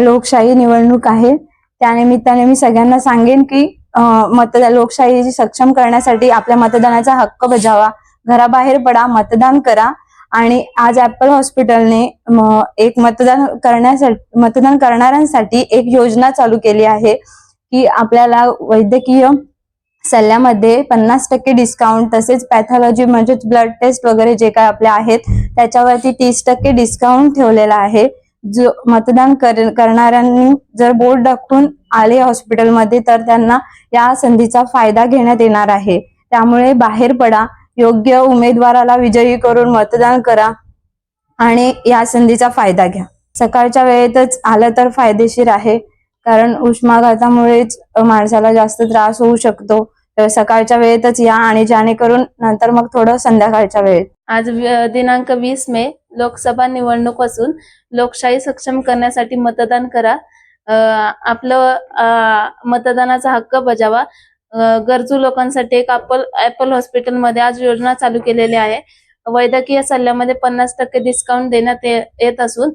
लोकशाही निवडणूक आहे. त्यानिमित्ताने मी सगळ्यांना सांगेन की मतदान लोकशाही सक्षम करण्यासाठी आपल्या मतदानाचा हक्क बजावा. घराबाहेर पडा मतदान करा. आणि आज ऍपल हॉस्पिटलने म, एक मतदान करण्यासाठी मतदान करणाऱ्यांसाठी एक योजना चालू केली आहे की आपल्याला वैद्यकीय सल्ल्यामध्ये पन्नास टक्के डिस्काउंट तसेच पॅथॉलॉजी म्हणजेच ब्लड टेस्ट वगैरे जे काय आपल्या आहेत त्याच्यावरती तीस टक्के डिस्काउंट ठेवलेला आहे. जो मतदान कर- करणाऱ्यांनी जर बोर्ड दाखवून आले हॉस्पिटलमध्ये तर त्यांना या संधीचा फायदा घेण्यात येणार आहे. त्यामुळे बाहेर पडा योग्य उमेदवाराला विजयी करून मतदान करा आणि या संधीचा फायदा घ्या. सकाळच्या वेळेतच आलं तर फायदेशीर आहे कारण उष्माघातामुळेच माणसाला जास्त त्रास होऊ शकतो. तर सकाळच्या वेळेतच या आणि जेणेकरून नंतर मग थोडं संध्याकाळच्या वेळेत. आज दिनांक वीस मे लोकसभा निवडणूक असून लोकशाही सक्षम करण्यासाठी मतदान करा. आपलं मतदानाचा हक्क बजावा. गरजू लोकांसाठी एक अपल ऍपल हॉस्पिटलमध्ये आज योजना चालू केलेली आहे. वैद्यकीय सल्ल्यामध्ये पन्नास टक्के डिस्काउंट देण्यात येत असून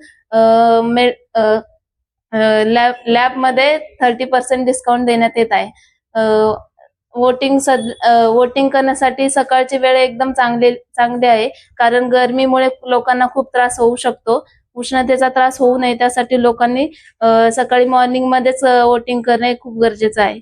मे- लॅब लॅबमध्ये थर्टी पर्सेंट डिस्काउंट देण्यात येत आहे. वोटिंग सद वोटिंग करण्यासाठी सकाळची वेळ एकदम चांगली चांगली आहे. कारण गरमीमुळे लोकांना खूप त्रास होऊ शकतो. उष्णतेचा त्रास होऊ नये त्यासाठी लोकांनी सकाळी मॉर्निंग मध्येच वोटिंग करणे खूप गरजेचं आहे.